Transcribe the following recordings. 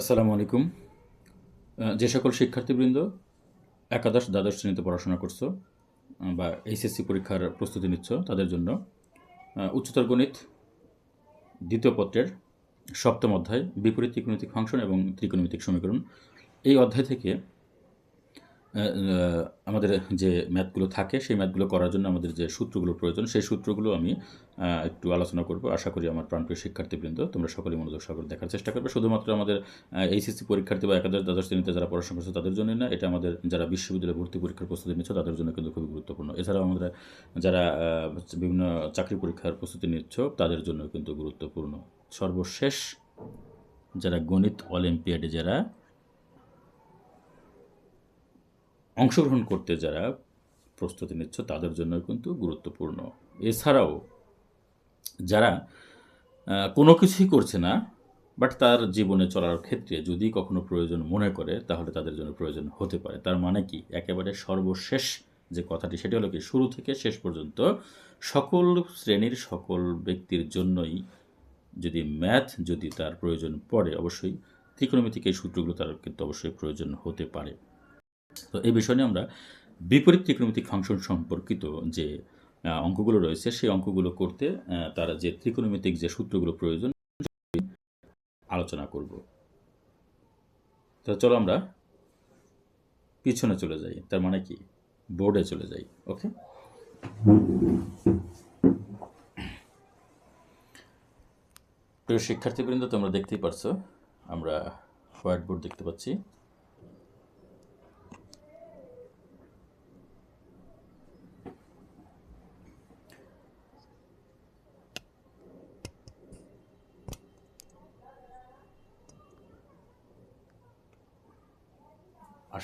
আসসালামু আলাইকুম। যে সকল শিক্ষার্থীবৃন্দ একাদশ দ্বাদশ শ্রেণীতে পড়াশোনা করছ বা এইচএসসি পরীক্ষার প্রস্তুতি নিচ্ছ, তাদের জন্য উচ্চতর গণিত দ্বিতীয় পত্রের সপ্তম অধ্যায় বিপরীত ত্রিকোণমিতিক ফাংশন এবং ত্রিকোণমিতিক সমীকরণ। এই অধ্যায় থেকে আমাদের যে ম্যাথগুলো থাকে, সেই ম্যাথগুলো করার জন্য আমাদের যে সূত্রগুলো প্রয়োজন, সেই সূত্রগুলো আমি একটু আলোচনা করব। আশা করি আমার প্রাণপ্রিয় শিক্ষার্থীবৃন্দ, তোমরা সকলেই মনোযোগ সহকারে দেখার চেষ্টা করবে। শুধুমাত্র আমাদের এইচএসসি পরীক্ষার্থী বা একাদশ, দ্বাদশ শ্রেণীতে যারা পড়াশোনা করছে তাদের জন্যই না, এটা আমাদের যারা বিশ্ববিদ্যালয়ে ভর্তি পরীক্ষার প্রস্তুতি নিচ্ছে তাদের জন্য কিন্তু খুবই গুরুত্বপূর্ণ। এছাড়াও আমরা যারা বিভিন্ন চাকরি পরীক্ষার প্রস্তুতি নিচ্ছ, তাদের জন্য কিন্তু গুরুত্বপূর্ণ। সর্বশেষ, যারা গণিত অলিম্পিয়াডে যারা অংশগ্রহণ করতে যারা প্রস্তুতি নিচ্ছ, তাদের জন্য কিন্তু গুরুত্বপূর্ণ। এছাড়াও, যারা কোনো কিছুই করছে না, বাট তার জীবনে চলার ক্ষেত্রে যদি কখনো প্রয়োজন মনে করে, তাহলে তাদের জন্য প্রয়োজন হতে পারে। তার মানে কি? একেবারে সর্বশেষ যে কথাটি, সেটি হলো কি? শুরু থেকে শেষ পর্যন্ত সকল শ্রেণির সকল ব্যক্তির জন্যই যদি ম্যাথ যদি তার প্রয়োজন পড়ে, অবশ্যই ত্রিকোণমিতিক এই সূত্রগুলো তার কিন্তু অবশ্যই প্রয়োজন হতে পারে। তো এই বিষয় নিয়ে আমরা বিপরীত ত্রিকোণমিতিক ফাংশন সম্পর্কিত যে অঙ্কগুলো রয়েছে, সেই অঙ্কগুলো করতে তারা যে ত্রিকোণমিতিক যে সূত্রগুলো প্রয়োজন আলোচনা করব। তো চলো আমরা পিছনে চলে যাই, তার মানে কি? বোর্ডে চলে যাই ওকে প্রিয় শিক্ষার্থীবৃন্দ, তোমরা দেখতেই পারছ, আমরা হোয়াইট বোর্ড দেখতে পাচ্ছি।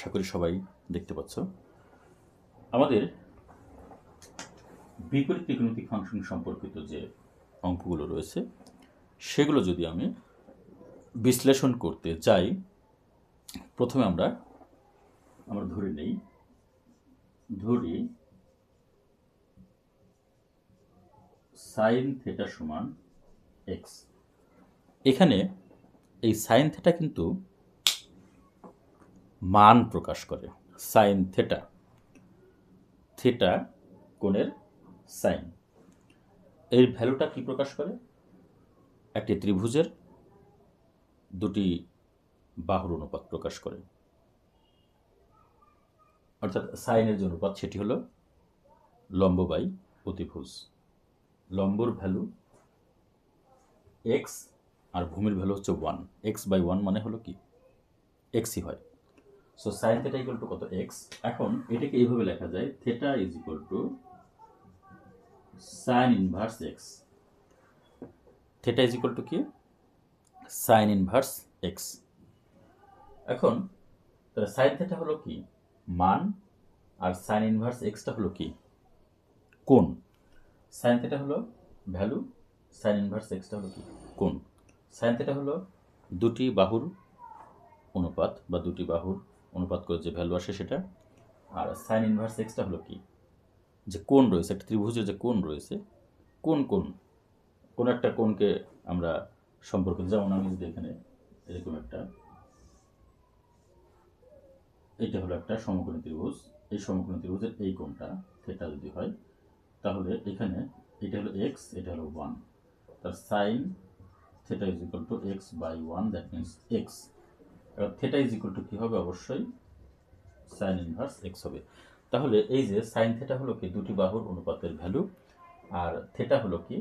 আশা করি সবাই দেখতে পাচ্ছ। আমাদের বিপরীত ত্রিকোণমিতিক ফাংশন সম্পর্কিত যে অঙ্কগুলো রয়েছে, সেগুলো যদি আমি বিশ্লেষণ করতে যাই, প্রথমে আমরা আমরা ধরে নেই, ধরি সাইন থেটা সমান এক্স এখানে এই সাইন থেটা কিন্তু মান প্রকাশ করে সাইন থেটা থেটা কোণের সাইন এর ভ্যালুটা কি প্রকাশ করে? একটি ত্রিভুজের দুটি বাহুর অনুপাত প্রকাশ করে। অর্থাৎ সাইনের যে অনুপাত, সেটি হলো লম্ব বাই অতিভুজ। লম্বর ভ্যালু এক্স আর ভূমির ভ্যালু হচ্ছে ওয়ান এক্স বাই ওয়ান মানে হলো কি? এক্সই হয়। So sine theta equal to কত? এক্স এখন এটাকে এইভাবে লেখা যায় theta is equal to sine inverse x theta is equal to কি? সাইন ইনভার্স এক্স এখন তাহলে সাইন থেটা হলো কি? মান আর সাইন ইনভার্স এক্সটা হলো কি? কোণ। সাইন থেটা হলো ভ্যালু সাইন ইনভার্স এক্সটা হলো কি? কোণ। সাইন থেটা হলো দুটি বাহুর অনুপাত বা দুটি বাহুর অনুপাত করে যে ভ্যালু আসে সেটা। আর সাইন ইনভার্স এক্সটা হলো কি? যে কোণ রয়েছে, একটা ত্রিভুজের যে কোণ রয়েছে কোন কোণ, কোন একটা কোণকে আমরা সম্পর্ক, যেমন আমি যদি এখানে এরকম একটা, এটা হলো একটা সমকোণী ত্রিভুজ, এই সমকোণী ত্রিভুজের এই কোণটা থেটা যদি হয়, তাহলে এখানে এটা হলো এক্স এটা হলো ওয়ান তার sine theta is equal to x by one that means x এবার থেটা ইজ ইকুয়াল টু কী হবে? অবশ্যই সাইন ইনভার্স এক্স হবে। তাহলে এই যে সাইন থেটা হলো কি? দুটি বাহুর অনুপাতের ভ্যালু আর থেটা হলো কি?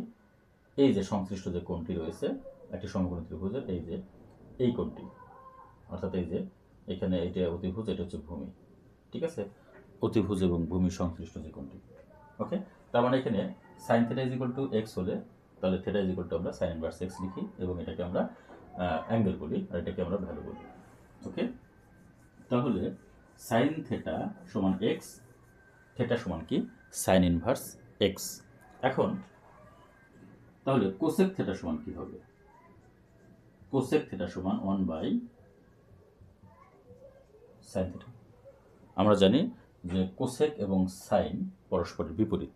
এই যে সংশ্লিষ্ট যে কোণটি রয়েছে, একটি সমকোণী ত্রিভুজের এই যে এই কোণটি। অর্থাৎ এই যে এখানে এটা অতিভুজ, এটা হচ্ছে ভূমি। ঠিক আছে? অতিভুজ এবং ভূমি সংশ্লিষ্ট যে কোণটি। ওকে তার মানে এখানে sine theta is equal to x হলে তাহলে থেটা ইজ ইকুয়াল টু আমরা সাইন ইনভার্স এক্স লিখি এবং এটাকে আমরা অ্যাঙ্গেল বলি, আর এটাকে আমরা ভ্যালু বলি। ওকে তাহলে সাইন থেটা সমান এক্স থেটা সমান কি? সাইন ইনভার্স এক্স এখন, তাহলে কোসেক থেটা সমান কি হবে? কোসেক থেটা সমান ওয়ান বাই সাইন থেটা আমরা জানি যে কোসেক এবং সাইন পরস্পরের বিপরীত।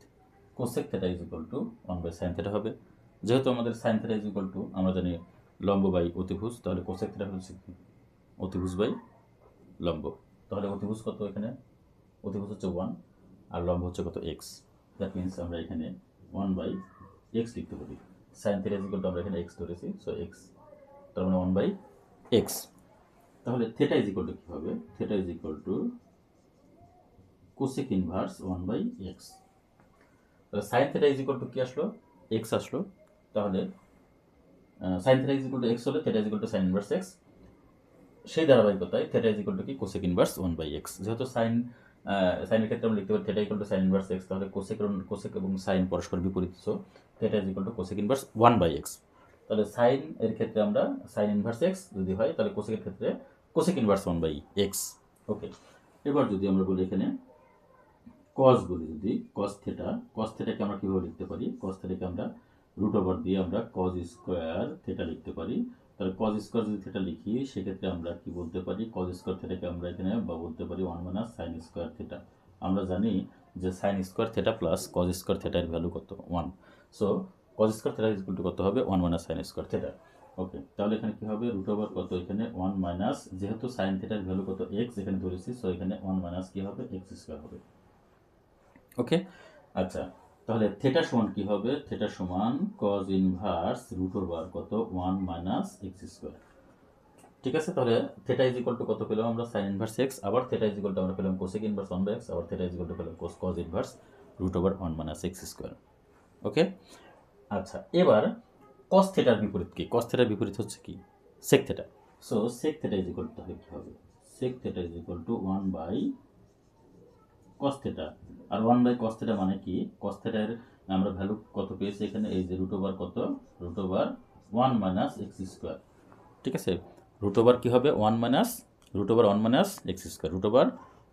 Cosec theta is equal to one by sine theta হবে। যেহেতু আমাদের sine theta is equal to আমরা জানি লম্ব বাই অতিভুজ, তাহলে কোসেক থেটা হচ্ছে অতিভুজ বাই লম্ব। তাহলে অতিভুজ কত এখানে? অতিভুজ হচ্ছে ওয়ান আর লম্ব হচ্ছে কত এক্স দ্যাট মিনস আমরা এখানে ওয়ান বাই এক্স লিখতে পারি। সাইন থিটা টু আমরা এখানে এক্স ধরেছি সো এক্স তার মানে ওয়ান বাই এক্স তাহলে থেটা ইজ ইকুয়াল টু কী হবে? Theta is equal to cosec inverse one by x তাহলে sine theta is equal to কী আসলো? এক্স আসলো। তাহলে sine theta is equal to x হলে theta is equal to sine inverse x সেই ধারাবাহিকতায় theta is equal to কি? Cosec inverse one by x যেহেতু sine সাইনের ক্ষেত্রে আমরা লিখতে পারি theta equal to sine inverse x তাহলে কোসেক কোসেক এবং সাইন পরস্পর বিপরীত। So theta is equal to cosec inverse one by x তাহলে সাইন এর ক্ষেত্রে আমরা সাইন ইনভার্স এক্স যদি হয়, তাহলে কোসেকের ক্ষেত্রে cosec inverse one by x okay এবার যদি আমরা বলি এখানে কস বলি যদি কস থেটা কস থেটাকে আমরা কীভাবে লিখতে পারি? কস থেটাকে আমরা রুট ওভার দিয়ে আমরা কজ স্কোয়ার থেটা লিখতে পারি। তাহলে কজ স্কোয়ার যদি থেটা লিখি, সেক্ষেত্রে আমরা কি বলতে পারি? কজ স্কোয়ার থেটাকে আমরা এখানে বা বলতে পারি one minus sine square theta আমরা জানি যে sine square theta plus cos square থেটার value কত? One so cos square theta is to কত হবে? One minus sine square theta okay তাহলে এখানে কি হবে? রুট ওভার কত এখানে? ওয়ান মাইনাস যেহেতু সাইন থেটার ভ্যালু কত? এক্স এখানে ধরেছি সো এখানে ওয়ান মাইনাস কি হবে? এক্স স্কোয়ার হবে। ওকে আচ্ছা তাহলে থেটা সমান কি হবে? থেটা সমান কজ ইনভার্স রুট ওভার কত? ওয়ান মাইনাস এক্স স্কোয়ার ঠিক আছে? তাহলে থেটা ইজ ইকুয়াল টু কত পেলাম আমরা? সাইন ইনভার্স এক্স আবার থেটা ইজ ইকুয়াল টু আমরা পেলাম cosec inverse one by x আবার থেটা ইজ ইকুয়াল টু পেলাম cos cos inverse root over one minus x square okay আচ্ছা এবার কস থেটার বিপরীত কি? কস থেটার বিপরীত হচ্ছে কি? Sec theta so sec theta is equal to কি হবে? Sec theta is equal to one by cos theta R one by cos theta মানে কি? কস থেটার আমরা ভ্যালু কত পেয়েছি এখানে? এই যে রুট ওভার কত? Root over one minus x square ঠিক আছে? রুট ওভার কী হবে? One minus root over one minus x square root over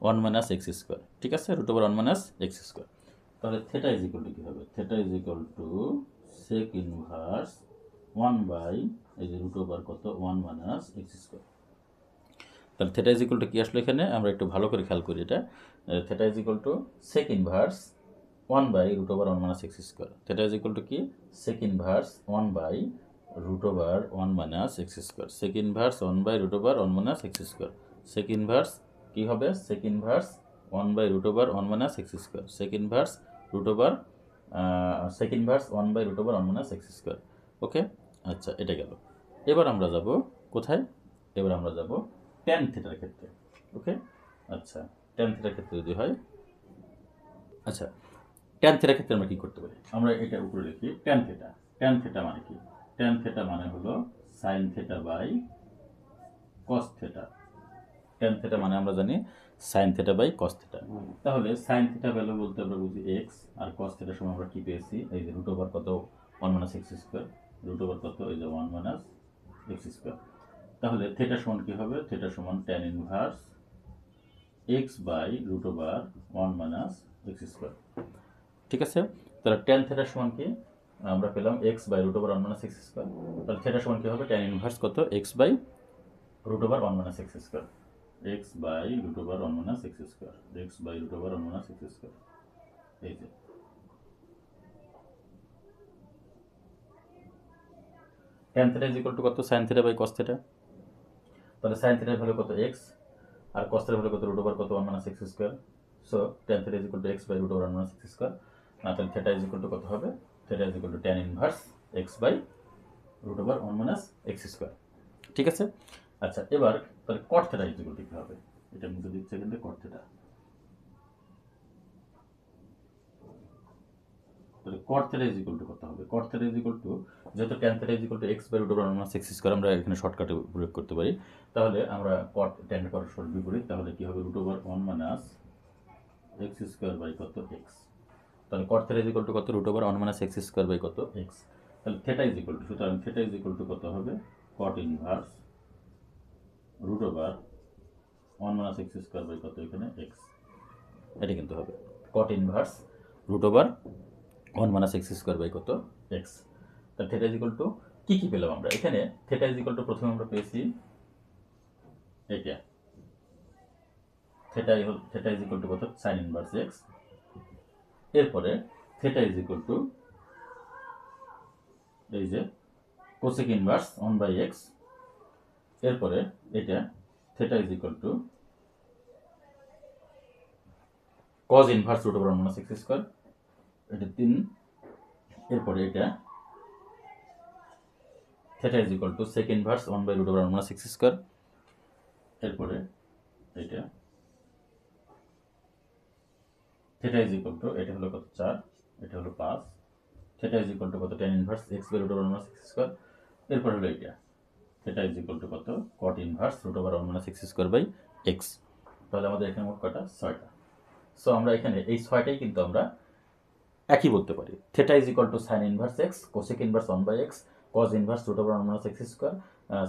one minus x square ঠিক আছে? Root over one minus x square তাহলে থেটা ইজ ইকুয়াল টু কী হবে? Theta is equal to sec inverse one by এই যে root over কত? One minus x square তাহলে theta is to কী আসলো এখানে? আমরা একটু ভালো করে খেয়াল করি এটা। Theta is equal to sec inverse one by root over one minus x square theta is equal to কি? Sec inverse one by root over one minus x square sec inverse one by root over one minus x square sec inverse কী হবে? Sec inverse one by root over one minus x square sec inverse root over sec inverse one by root over one minus x square okay আচ্ছা এটা গেল। এবার আমরা যাব কোথায়? এবার আমরা যাব ট্যান থিটার ক্ষেত্রে ওকে আচ্ছা ট্যান থিটার ক্ষেত্রে যদি হয় আচ্ছা ট্যান থিটার ক্ষেত্রে আমরা কী করতে পারি? আমরা এটা উপরে লিখি ট্যান থিটা ট্যান থিটা মানে কি? ট্যান থিটা মানে হলো sine theta by cos theta tan theta মানে আমরা জানি sine theta by cos theta তাহলে সাইন থিটা ভ্যালু বলতে আমরা বুঝি এক্স আর কস থিটার সময় আমরা কী পেয়েছি? এই যে রুট ওভার কত? One minus x square root over কত? এই যে ওয়ান মাইনাস এক্স স্কোয়ার তাহলে থেটা সমান কী হবে? থেটা সমান tan inverse x by root over one minus x square ঠিক আছে? তাহলে ট্যান থেটার সমান কি? আমরা পেলাম x by root over one minus x square তাহলে থেটার সমান কী হবে? ট্যান ইনভার্স কত? X by root over one minus x square x by root over one minus x square x by root over one minus x square এই যে। Tan theta is equal to কত? Sine theta by cos theta তাহলে sine থিটার value কত x আর কস্টের value কত root over কত one minus x square so tan theta is equal to x by root over one minus x square না তাহলে থেটা ইজ ইকুয়াল টু কত হবে? Theta is equal to tan inverse x by root over one minus x square ঠিক আছে? আচ্ছা এবার তাহলে cot theta is equal to কী হবে? এটা মুখে দিচ্ছে কিন্তু কট থেটা তাহলে কট থেটা ইকুয়াল টু কত হবে? কট থেটা ইকুয়াল টু যেহেতু tan theta equal to x by root over minus x square আমরা এখানে শর্টকাটে প্রয়োগ করতে পারি, তাহলে আমরা কট ট্যান করার শর্ট বিপরীত তাহলে কি হবে root over one minus x square by কত এক্স তাহলে কট থেটা ইকুয়াল টু কত? Root over one minus x square by কত এক্স তাহলে থেটা ইজ ইকুয়াল টু সুতরাং থেটা ইজ ইকুয়াল টু কত হবে? Cot inverse root over one minus x square by কত এখানে এক্স এটা কিন্তু হবে। Cot inverse root over one minus x square by কত? এক্স তাহলে থেটা ইজ ইকুয়াল টু কী কী পেলাম আমরা? এখানে থেটা ইজ ইকুয়াল টু প্রথমে আমরা পেয়েছি এটা theta theta is equal to কত? সাইন ইনভার্স এক্স এরপরে থেটা ইজ ইকুয়াল টু এই যে cosec inverse one by x এরপরে এটা theta is equal to cos inverse root over minus x square এটা তিন, এরপরে এটা theta is equal to sec inverse one by root over minus x square এরপরে এটা থিটা ইজ ইকুয়াল টু এটা হলো কত চার, এটা হলো পাঁচ থিটা ইজ ইকুয়াল টু কত tan inverse x by root over minus x square এরপর হলো এটা থিটা ইজ ইকুয়াল টু কত cot inverse root over one x square by x তাহলে আমাদের এখানে মোট কটা ছয়টা। সো আমরা এখানে এই ছয়টাই কিন্তু আমরা একই বলতে পারি। Theta is equal to sine inverse x cosec inverse one by x cos inverse root over one minus x square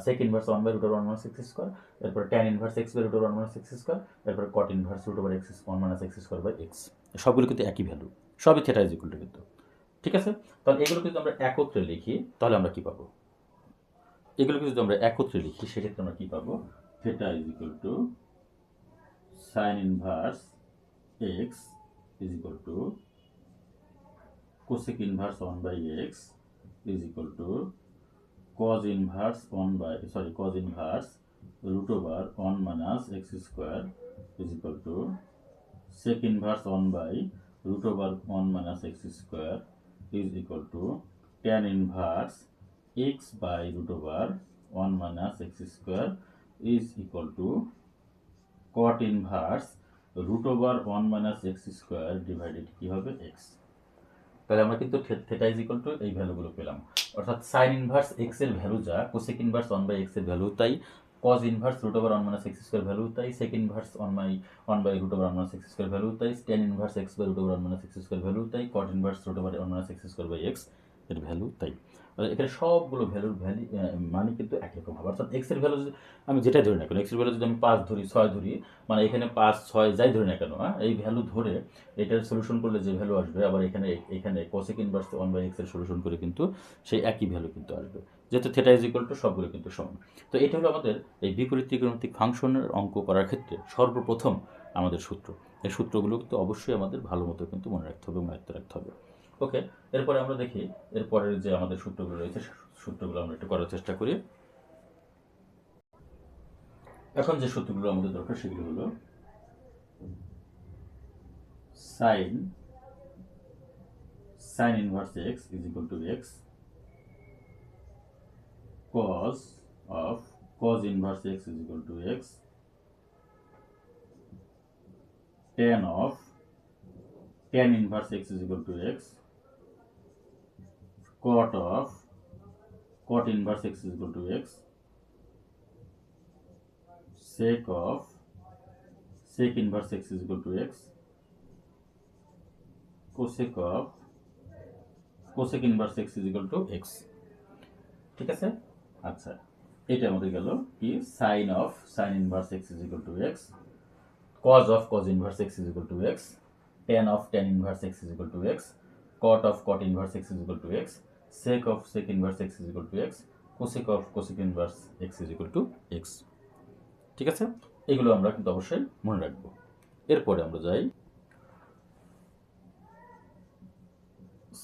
sec inverse one by root over one minus x square এরপর tan inverse x by root over one minus x square এরপর cot inverse root over x one minus x square by x সবগুলো কিন্তু একই value সবই theta is equal two কিন্তু। ঠিক আছে? তাহলে এগুলো যদি আমরা একত্রে লিখি, তাহলে আমরা কি পাবো? এগুলোকে যদি আমরা একত্রে লিখি, সেক্ষেত্রে আমরা কি পাবো? Theta is equal to sine inverse x is equal to cosec inverse 1 by x is equal to cos inverse 1 by sorry cos inverse root over 1 minus x square is equal to sec inverse 1 by root over 1 minus x square is equal to tan inverse x by root over 1 minus x square is equal to cot inverse root over 1 minus x square divided কি হবে x তাহলে আমরা কিন্তু theta is equal to এই ভ্যালুগুলো পেলাম। অর্থাৎ sine inverse এক্সের ভ্যালু যা কোসেক ইনভার্স ওয়ান বাই এক্সের ভ্যালু তাই cos inverse root over one minus x square value তাই sec inverse one by one by root over one minus x square value তাই tan inverse x by root over one minus x square value তাই cot inverse root over one minus x square by এক্সের value তাই। এখানে সবগুলো ভ্যালুর value মানে কিন্তু একরকম হবে। অর্থাৎ এক্সের ভ্যালু যদি আমি যেটাই ধরি না কেন এক্সের ভ্যালু যদি আমি পাঁচ ধরি, ছয় ধরি মানে এখানে পাঁচ, ছয় যাই ধরি না কেন হ্যাঁ এই ভ্যালু ধরে এটার সলিউশন করলে যে ভ্যালু আসবে, আবার এখানে এখানে কোসেক ইনভার্স ওয়ান বাই এক্সের সলিউশন করে কিন্তু সেই একই ভ্যালু কিন্তু আসবে, যেহেতু থেটা ইজ ইকুয়াল টু সবগুলো কিন্তু সমান। তো এটা হলো আমাদের এই বিপরীত ত্রিকোণমিতিক ফাংশনের অঙ্ক করার ক্ষেত্রে সর্বপ্রথম আমাদের সূত্র। এই সূত্রগুলো কিন্তু অবশ্যই আমাদের ভালো মতো কিন্তু মনে রাখতে হবে মনে রাখতে হবে। ওকে, এরপরে আমরা দেখি, এরপরের যে আমাদের সূত্রগুলো রয়েছে সূত্রগুলো আমরা একটু করার চেষ্টা করি। এখন যে সূত্রগুলো আমাদের দরকার সেগুলো হলো sine sine inverse x is equal to x cos of, cos inverse x is equal to x tan of, tan inverse x is equal to x cot of, cot inverse x is equal to x, sec of, sec inverse x is equal to x, cosec of, cosec inverse x is equal to x. ঠিক আছে? আচ্ছা এটা আমাদের গেল কি? Sine of sine inverse x is equal to x cos of cos inverse x is equal to x tan of tan inverse x is equal to x cot of cot inverse x is equal to x sec of sec inverse x is equal to x cosec of cosec inverse x is equal to x ঠিক আছে? এগুলো আমরা কিন্তু অবশ্যই মনে রাখব। এরপরে আমরা যাই।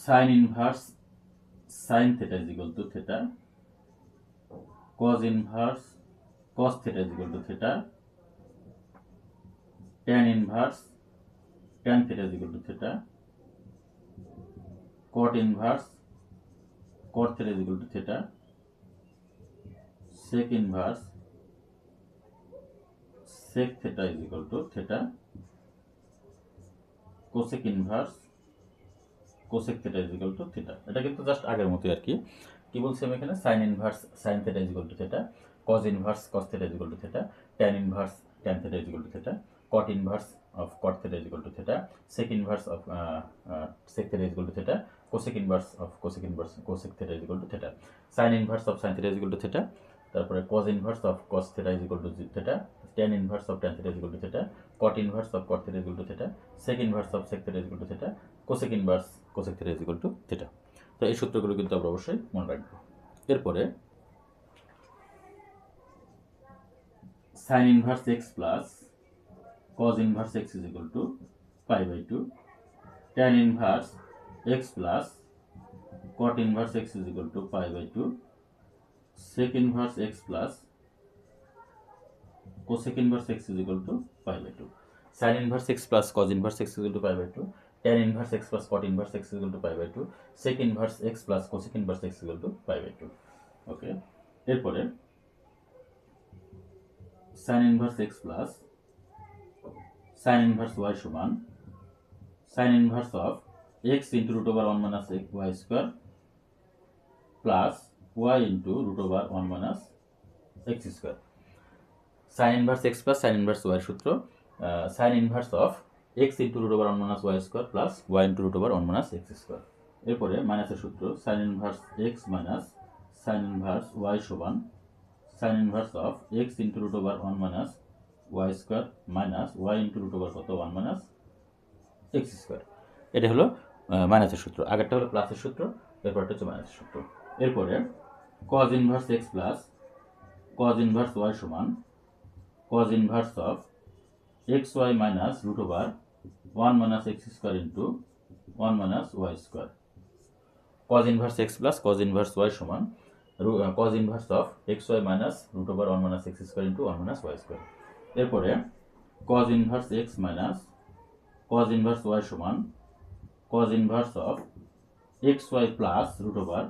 Sine inverse sine theta is to theta inverse, cos theta is equal to theta, tan inverse, tan theta is equal to theta, cot inverse cot theta is equal to theta, sec inverse, sec theta is equal to theta, cosec inverse, cosec theta is equal to theta. এটা কিন্তু just আগের মতোই আর কি। কি বলছি আমি এখানে? Sine inverse sine theta is equal to theta cos inverse cos theta is equal to theta tan inverse tan theta is equal to theta cot inverse of cot theta is equal to theta sec inverse of sec theta is equal to theta cosec inverse of cosec inverse cosec theta is equal to theta sine inverse of sine theta is equal to theta তারপরে cos inverse of cos theta is equal to theta tan inverse of tan theta is equal to theta cot inverse of cot theta is equal to theta sec inverse of sec theta is equal to theta cosec inverse cosec theta is equal to theta তো এই সূত্রগুলো কিন্তু আমরা অবশ্যই মনে রাখব। এরপরে sine inverse x plus cos inverse x is equal to pi by two tan inverse x plus cot inverse x is equal to pi by two sec inverse x plus cosec inverse x is equal to pi by 2 sin inverse x plus cos inverse x is equal to pi by 2 tan inverse x plus cot inverse x is equal to pi by 2 sec inverse x plus cosec inverse x is equal to pi by 2 okay এরপরে sin inverse x plus sin inverse y সমান sin inverse of x into root over 1 minus x y square plus y into root over 1 minus x square sin inverse x plus sin inverse y সূত্র uh, sin inverse of x into root over 1 minus y square plus y into root over 1 minus x square এরপরে মাইনাসের সূত্র sin inverse x minus sin inverse y সমান sin inverse of x into root over 1 minus y square minus y into root over কত? One minus x square এটা হলো মাইনাসের সূত্র। আগেরটা হলো প্লাসের সূত্র, এরপরটা হচ্ছে মাইনাসের সূত্র। এরপরে cos inverse x plus cos inverse y সমান cos inverse of x y minus root over one minus x square into one minus y square cos inverse x plus cos inverse y সমান cos inverse of x y minus root over one minus x square into one minus y square এরপরে cos inverse x minus cos inverse y সমান cos inverse of x y plus root over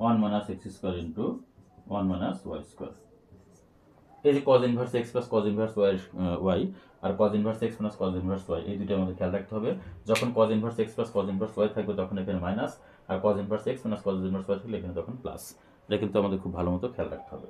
one minus x square into one minus y square এই যে cos inverse x plus cos inverse y y আর cos inverse x minus cos inverse y এই দুটো আমাদের খেয়াল রাখতে হবে যখন cos inverse x plus cos inverse y থাকবে তখন এখানে মাইনাস আর cos inverse x minus cos inverse y থাকলে এখানে তখন প্লাস এটা কিন্তু আমাদের খুব ভালো মতো খেয়াল রাখতে হবে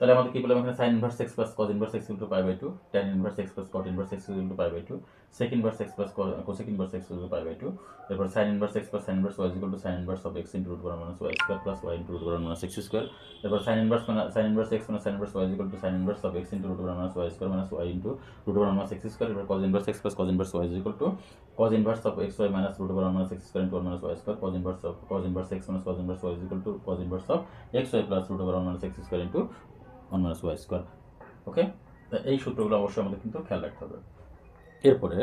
তাহলে আমাদের কি বললাম এখানে sine inverse x plus cos inverse x into pi by two tan inverse x plus cot inverse x into pi by two sec inverse x plus cosec inverse x into pi by two এরপর sine inverse x plus inverse y equal to sine inverse of x into root করা minus y square plus y into root minus x square এরপর sine inverse মানে sine inverse x মানে sine inverse y equal to sine inverse of x into root করা minus y square minus y into root minus x square এরপর cos inverse x plus cos inverse y equal to cos inverse of x y minus root করা minus x square into minus y square cos inverse of cos inverse x minus cos inverse y equal to cos inverse of x y plus root করা minus x square into one minus y square. Okay? এই সূত্রগুলো অবশ্যই আমাদের কিন্তু খেয়াল রাখতে হবে। এরপরে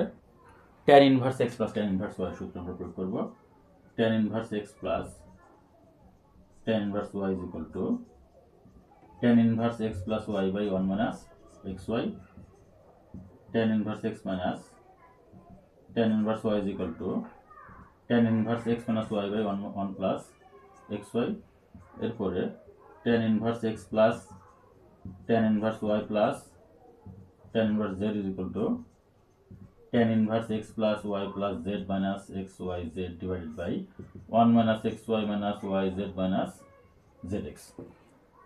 tan inverse x plus tan inverse y সূত্র আমরা প্রয়োগ করব। Tan inverse x plus tan inverse y is equal to tan inverse x plus y by one minus x y tan inverse x minus tan inverse y is equal to tan inverse x minus y by one one plus x y এরপরে tan inverse x plus tan inverse y plus tan inverse z is equal to tan inverse x plus y plus z minus x y z divided by 1 minus x y minus y z minus zx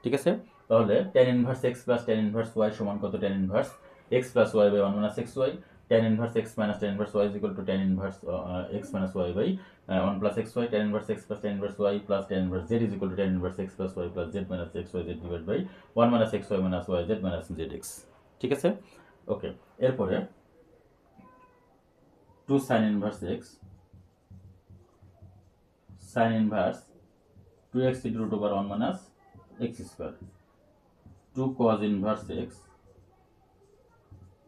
ঠিক আছে তাহলে tan inverse x plus tan inverse y সমান কত tan inverse x plus y by 1 minus xy tan inverse x minus tan inverse y is equal to tan inverse uh, x minus y by uh, 1 plus xy tan inverse x plus tan inverse y plus tan inverse z is equal to tan inverse x plus y plus z minus xy z divided by 1 minus xy minus y z minus zx ঠিক আছে ওকে এরপরে 2 sin inverse x sin inverse 2x into root over 1 minus x square 2 cos inverse x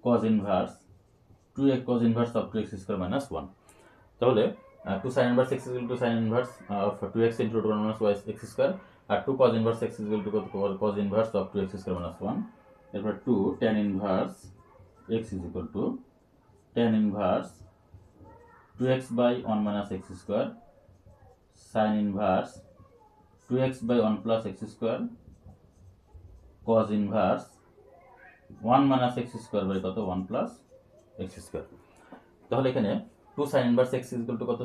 cos inverse 2x cos inverse of 2x square minus 1 তাহলে uh, 2 sin inverse x is equal to sin inverse uh, of 2x into root 1 minus y x square R 2 cos inverse x is equal to cos inverse of 2x square minus 1 এরপর 2 tan inverse x is equal to tan inverse 2x by 1 minus x square sin inverse 2x by 1 plus x square cos inverse 1 minus x square by কত 1 plus x square তাহলে এখানে 2 sin inverse x is equal to কত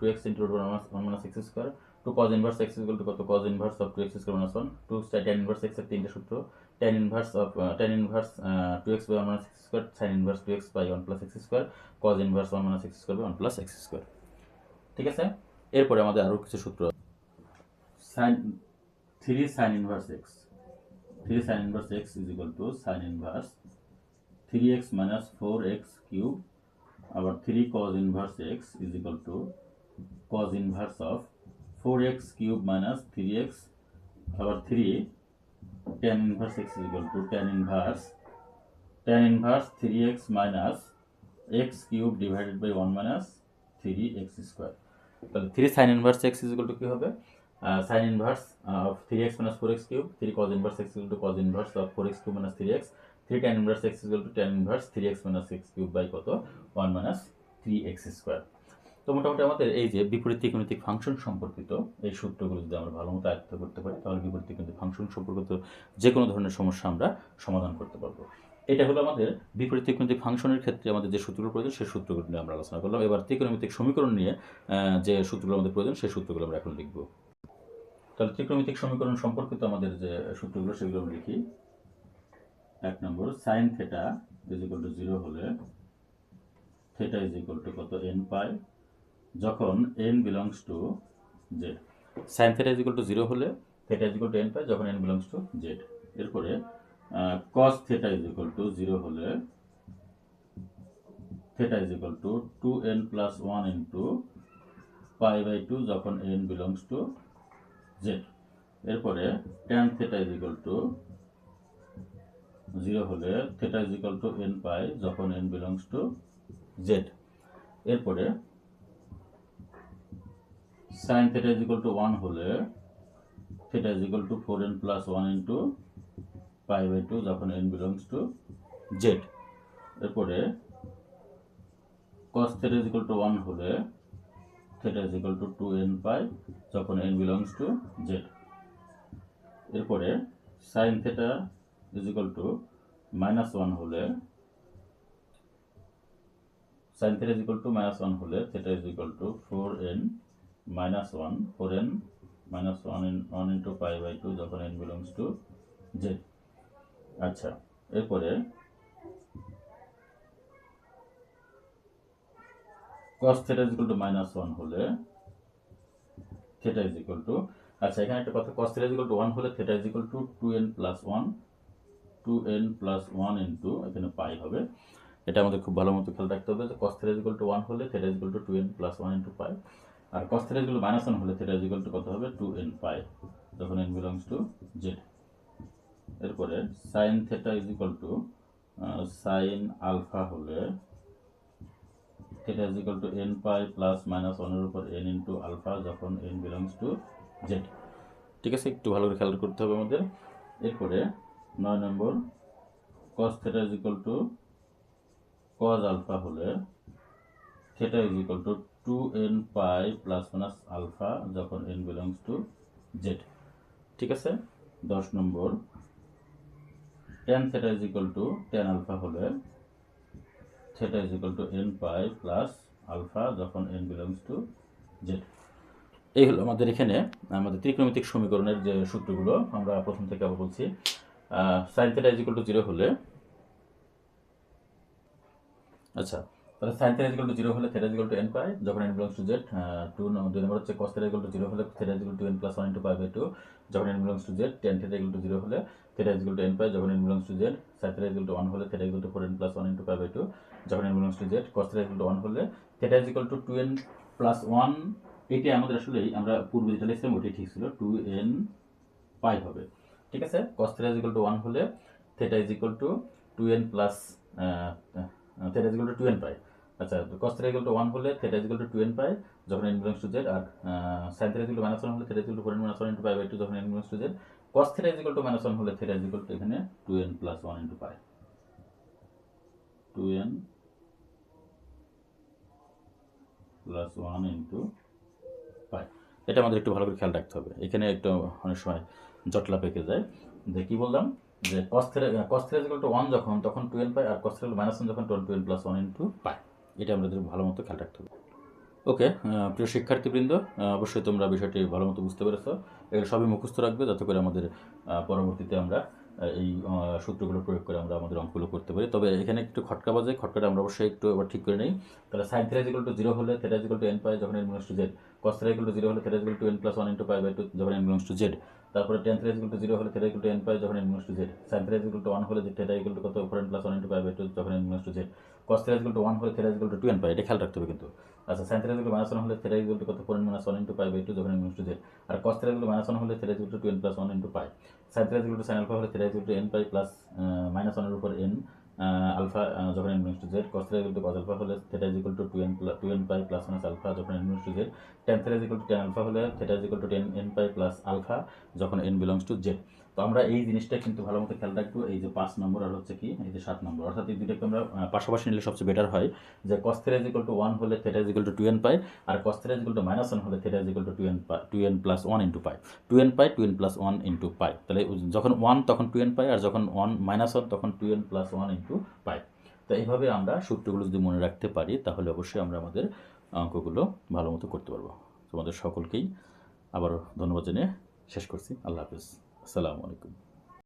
2x into root over 1 minus- 1 minus x square 2 cos inverse x is equal to কত cos inverse of 2x square minus 1 2 tan inverse x এর তিনটে সূত্র tan inverse of uh, tan inverse uh, 2x by 1 minus x square sin inverse 2x by 1 plus x square cos inverse 1 minus x square by 1 plus x square ঠিক আছে এরপরে আমাদের আরও কিছু সূত্র sin 3 sin inverse x 3 sin inverse x is equal to sin inverse 3x minus 4x cube আবার 3 cos inverse x is equal to cos inverse of 4x cube minus 3x আবার 3 tan inverse x is equal to tan inverse tan inverse 3x minus x cube divided by 1 minus 3x square তাহলে 3 sin inverse x is equal to কি হবে uh, sin inverse uh, of 3x minus 4x cube 3 cos inverse x is equal to cos inverse of 4x cube minus 3x three tan inverse x equal to tan inverse three x minus x cube by কত? One minus three x square তো মোটামুটি আমাদের এই যে বিপরীত ত্রিকোণমিতিক function সম্পর্কিত এই সূত্রগুলো যদি আমরা ভালো মতো আয়ত্ত করতে পারি, তাহলে বিপরীত ত্রিকোণমিতিক ফাংশন সম্পর্কিত যে কোনো ধরনের সমস্যা আমরা সমাধান করতে পারব। এটা হলো আমাদের বিপরীত ত্রিকোণমিতিক ফাংশনের ক্ষেত্রে আমাদের যে সূত্রগুলো প্রয়োজন, সেই সূত্রগুলো নিয়ে আমরা আলোচনা করলাম। এবার ত্রিকোণমিতিক সমীকরণ নিয়ে যে সূত্রগুলো আমাদের প্রয়োজন, সেই সূত্রগুলো আমরা এখন লিখব। তাহলে ত্রিকোণমিতিক সমীকরণ সম্পর্কিত আমাদের যে সূত্রগুলো, সেগুলো আমরা লিখি। এক নম্বর sine theta is equal to zero হলে থেটা ইজ ইকুয়াল টু কত এন পাই? যখন n belongs to Z sine theta is equal to zero হলে theta is equal to n pi যখন এন বিলংস টু জেড এরপরে cos theta is equal to zero হলে equal to two n plus one into pi by two যখন n belongs to Z এরপরে tan theta is equal to zero হলে theta is equal to n pi যখন n belongs to Z এরপরে sine theta is equal to one হলে theta is equal to four n plus one into pi by two যখন n belongs to Z এরপরে cos theta is equal to one হলে theta is equal to two n pi যখন n belongs to Z এরপরে sine theta is equal to minus one হলে sine theta is to minus one হলে theta is to four n minus one four n minus one in one into pi by two যখন n belongs to Z আচ্ছা এরপরে cos theta is equal to minus 1 হলে theta is equal to আচ্ছা এখানে একটা কথা, cos theta is equal to 1 হলে theta is equal to 2n plus 1 2n plus 1 into এখানে পাই হবে এটা আমাদের খুব ভালো মতো খেয়াল রাখতে হবে যে theta is equal to 1 হলে theta is equal to 2n plus 1 into pi R is equal to minus 1 হলে equal to কত হবে 2n পাই যখন n belongs to z এরপরে sin theta is equal to sin alpha হলে is equal to n pi plus minus 1 এর উপর n into alpha যখন n belongs to z ঠিক আছে একটু ভালো করে খেয়াল করতে হবে আমাদের এরপরে নয় নম্বর theta is equal to cos alpha হলে theta is equal to 2n pi plus minus alpha যখন n belongs to z ঠিক আছে দশ নম্বর tan theta is equal to tan alpha হলে theta is equal to n pi plus alpha যখন n belongs to z এই হলো আমাদের এখানে আমাদের ত্রিকোণমিতিক সমীকরণের যে সূত্রগুলো আমরা প্রথম থেকে আবার বলছি sine theta is to zero হলে আচ্ছা তাহলে sine theta is to zero হলে theta is to n pi যখন n belongs to Z to দুই নম্বর হচ্ছে cos theta equal to zero হলে theta is to n plus one into pi by two যখন n belongs to Z tan theta equal to zero হলে theta is to n pi যখন n belongs to Z sine theta is to one হলে theta equal to four n plus one into pi by two যখন n belongs to Z cos theta equal to one হলে theta is to two n plus one এইটাই আমাদের আসলে আমরা পূর্বে যেটা লিখছিলাম ওটাই ঠিক ছিল টু এন পাই হবে ঠিক আছে? Cos theta is to one হলে theta is to two n plus theta is to two n pi আচ্ছা cos theta equal to one হলে theta is to two n pi যখন n belongs to Z R sine theta is minus one হলে theta is equal to four n minus one into pi by two যখন n belongs to Z cos theta is equal to minus one হলে theta is to এখানে two n plus one into pi two n plus one into এটা আমাদের একটু ভালো করে খেয়াল রাখতে হবে। এখানে একটু অনেক সময় জটলা পেকে যায়। যে কী বললাম? যে কস থেরা কস থেরা ইকুয়াল ওয়ান যখন, তখন টুয়েলভ পাই আর কস থেরা মাইনাস ওয়ান যখন twelve twelve plus one into pi. এটা আমাদের ভালো মতো খেয়াল রাখতে হবে। ওকে প্রিয় শিক্ষার্থীবৃন্দ অবশ্যই তোমরা বিষয়টি ভালো মতো বুঝতে পেরেছ। এগুলো সবই মুখস্থ রাখবে, যাতে করে আমাদের পরবর্তীতে আমরা এই সূত্রগুলো প্রয়োগ করে আমরা আমাদের অঙ্কগুলো করতে পারি। তবে এখানে একটু খটকা বাজে, খটকাটা আমরা অবশ্যই একটু এবার ঠিক করে নিই। তাহলে সাইন থেরা টু জিরো হলে theta equal to n pi যখন n belongs to Z cos theta to zero হলে theta to n plus one into pi by two যখন এন বিলংস টু জেড তারপরে tan three equal to zero হলে theta equal to n pi যখন n belongs to Z sine three equal to one হলে theta equal to কত four n plus one into pi by two যখন n belongs to Z cos three equal to one হলে theta equal to two n pi এটা খেয়াল রাখতে হবে কিন্তু আচ্ছা sine three equal minus one হলে থেরা ইকুয়াল টু কত four n minus one into pi by two যখন n belongs to Z R cos three equal minus one হলে theta equal to two n plus one into pi sine three equal to sine alpha হলে theta equal to n pi plus minus ওয়ানের উপর n alpha যখন n to Z cos theta equal to cos alpha হলে theta equal to two n two n pi plus minus alpha যখন n to Z tan theta equal to tan alpha হলে theta equal to tan n pi plus alpha যখন n belongs to Z তো আমরা এই জিনিসটা কিন্তু ভালো মতো খেয়াল রাখব। এই যে পাঁচ নম্বর আর হচ্ছে কি, এই যে সাত নম্বর। অর্থাৎ এই দুটোকে আমরা পাশাপাশি নিলে সবচেয়ে বেটার হয় যে cos theta equal to one হলে theta equal to two n pi R cos theta equal to minus one হলে theta equal to two n pi two n plus one into pi two n pi two n plus one into pi তাহলে যখন one তখন two n pi আর যখন one minus one তখন two n plus one into pi তো এইভাবে আমরা সূত্রগুলো যদি মনে রাখতে পারি তাহলে অবশ্যই আমরা আমাদের অঙ্কগুলো ভালো মতো করতে পারব। তোমাদের সকলকেই আবার ধন্যবাদ জানিয়ে শেষ করছি। আল্লাহ হাফিজ। আসসালামু আলাইকুম